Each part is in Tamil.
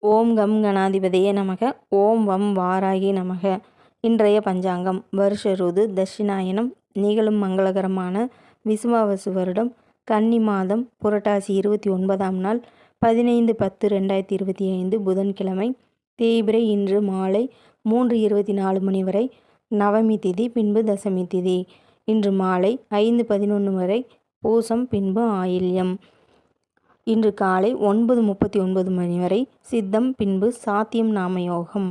ஓம் கம் கணாதிபதியே நமக. ஓம் வம் வாராகி நமக. இன்றைய பஞ்சாங்கம். வருஷ ருது தட்சிணாயனம். நிகழும் மங்களகரமான விசுவாவசு வருடம். கன்னி மாதம் புரட்டாசி இருபத்தி ஒன்பதாம் நாள் பதினைந்து பத்து ரெண்டாயிரத்தி இருபத்தி ஐந்து புதன்கிழமை. தேய்பிரை இன்று மாலை மூன்று இருபத்தி நாலு மணி வரை நவமி திதி பின்பு தசமி திதி. இன்று மாலை ஐந்து பதினொன்று வரை பூசம் பின்பு ஆயில்யம். இன்று காலை ஒன்பது முப்பத்தி ஒன்பது மணி வரை சித்தம் பின்பு சாத்தியம் நாமயோகம்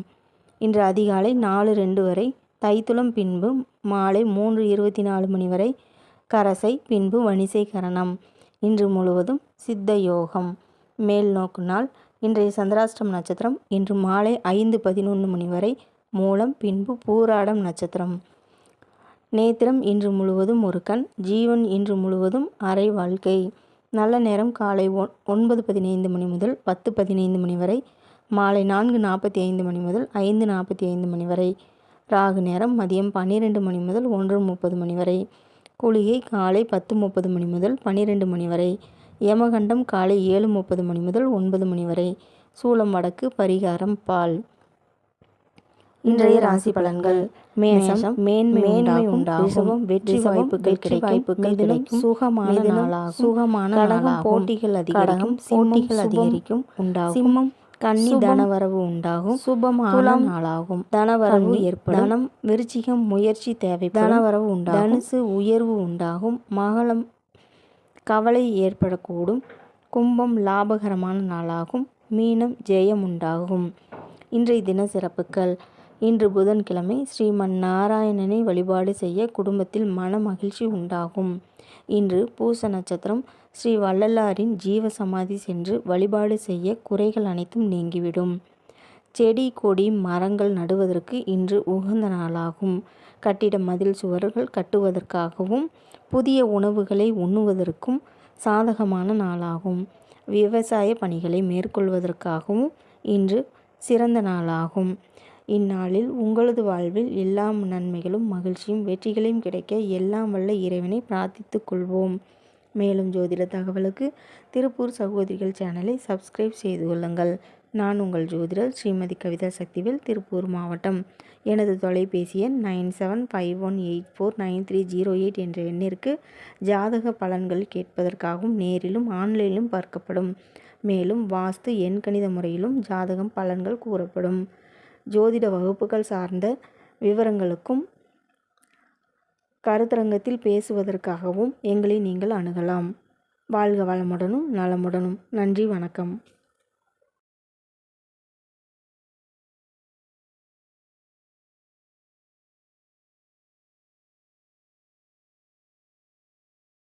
இன்று அதிகாலை நாலு ரெண்டு வரை தைத்துளம் பின்பு மாலை மூன்று இருபத்தி நாலு மணி வரை கரசை பின்பு வணிசை கரணம். இன்று முழுவதும் சித்த யோகம். மேல் நோக்கு நாள் இன்றைய சந்திராஷ்டம் நட்சத்திரம் இன்று மாலை ஐந்து பதினொன்று மணி வரை மூலம் பின்பு பூராடம் நட்சத்திரம். நேத்திரம் இன்று முழுவதும் ஒரு கண் ஜீவன் இன்று முழுவதும் அரை வாழ்க்கை. நல்ல நேரம் காலை ஒன் ஒன்பது பதினைந்து மணி முதல் பத்து பதினைந்து மணி வரை மாலை நான்கு நாற்பத்தி ஐந்து மணி முதல் ஐந்து நாற்பத்தி ஐந்து மணி வரை ராகு நேரம் மதியம் பன்னிரெண்டு மணி முதல் ஒன்று முப்பது மணி வரை குளிகை காலை பத்து முப்பது மணி முதல் பன்னிரெண்டு மணி வரை யமகண்டம் காலை ஏழு முப்பது மணி முதல் ஒன்பது மணி வரை சூளம் வடக்கு பரிகாரம் பால். இன்றைய ராசி பலன்கள். மேஷம் மேன்மை உண்டாகும். வெற்றி வாய்ப்புகள் கிடைக்கும். கிடைக்கும். சுகமான நாளாகும். சுகமான கடகம் போட்டிகள் அதிகரிக்கும். போட்டிகள் அதிகரிக்கும். உண்டாகும். சிம்மம் கன்னி தனவரவு உண்டாகும். சுபமான நாளாகும். தனவரவு ஏற்படும். தனம் விருச்சிகம் முயற்சி தேவை தனவரவு உண்டாகும். தனுசு உயர்வு உண்டாகும். மகளம் கவலை ஏற்படக்கூடும். கும்பம் லாபகரமான நாளாகும். மீனம் ஜெயம் உண்டாகும். இன்றைய தின சிறப்புகள். இன்று புதன்கிழமை ஸ்ரீமன் நாராயணனை வழிபாடு செய்ய குடும்பத்தில் மன மகிழ்ச்சி உண்டாகும். இன்று பூச நட்சத்திரம் ஸ்ரீ வள்ளலாரின் ஜீவ சமாதி சென்று வழிபாடு செய்ய குறைகள் அனைத்தும் நீங்கிவிடும். செடி கொடி மரங்கள் நடுவதற்கு இன்று உகந்த நாளாகும். கட்டிட மதில் சுவர்கள் கட்டுவதற்காகவும் புதிய உணவுகளை உண்ணுவதற்கும் சாதகமான நாளாகும். விவசாய பணிகளை மேற்கொள்வதற்காகவும் இன்று சிறந்த நாளாகும். இந்நாளில் உங்களது வாழ்வில் எல்லா நன்மைகளும் மகிழ்ச்சியும் வெற்றிகளையும் கிடைக்க எல்லாம் வல்ல இறைவனை பிரார்த்தித்துக் கொள்வோம். மேலும் ஜோதிட தகவலுக்கு திருப்பூர் சகோதரிகள் சேனலை சப்ஸ்கிரைப் செய்து கொள்ளுங்கள். நான் உங்கள் ஜோதிடர் ஸ்ரீமதி கவிதா சக்திவேல் திருப்பூர் மாவட்டம். எனது தொலைபேசி எண் nine seven five one eight four nine three zero eight என்ற எண்ணிற்கு ஜாதக பலன்கள் கேட்பதற்காகவும் நேரிலும் ஆன்லைனிலும் பார்க்கப்படும். மேலும் வாஸ்து எண்கணித முறையிலும் ஜாதகம் பலன்கள் கூறப்படும். ஜோதிட வகுப்புகள் சார்ந்த விவரங்களுக்கும் கருத்தரங்கத்தில் பேசுவதற்காகவும் எங்களை நீங்கள் அணுகலாம். வாழ்க வளமுடனும் நலமுடனும். நன்றி வணக்கம்.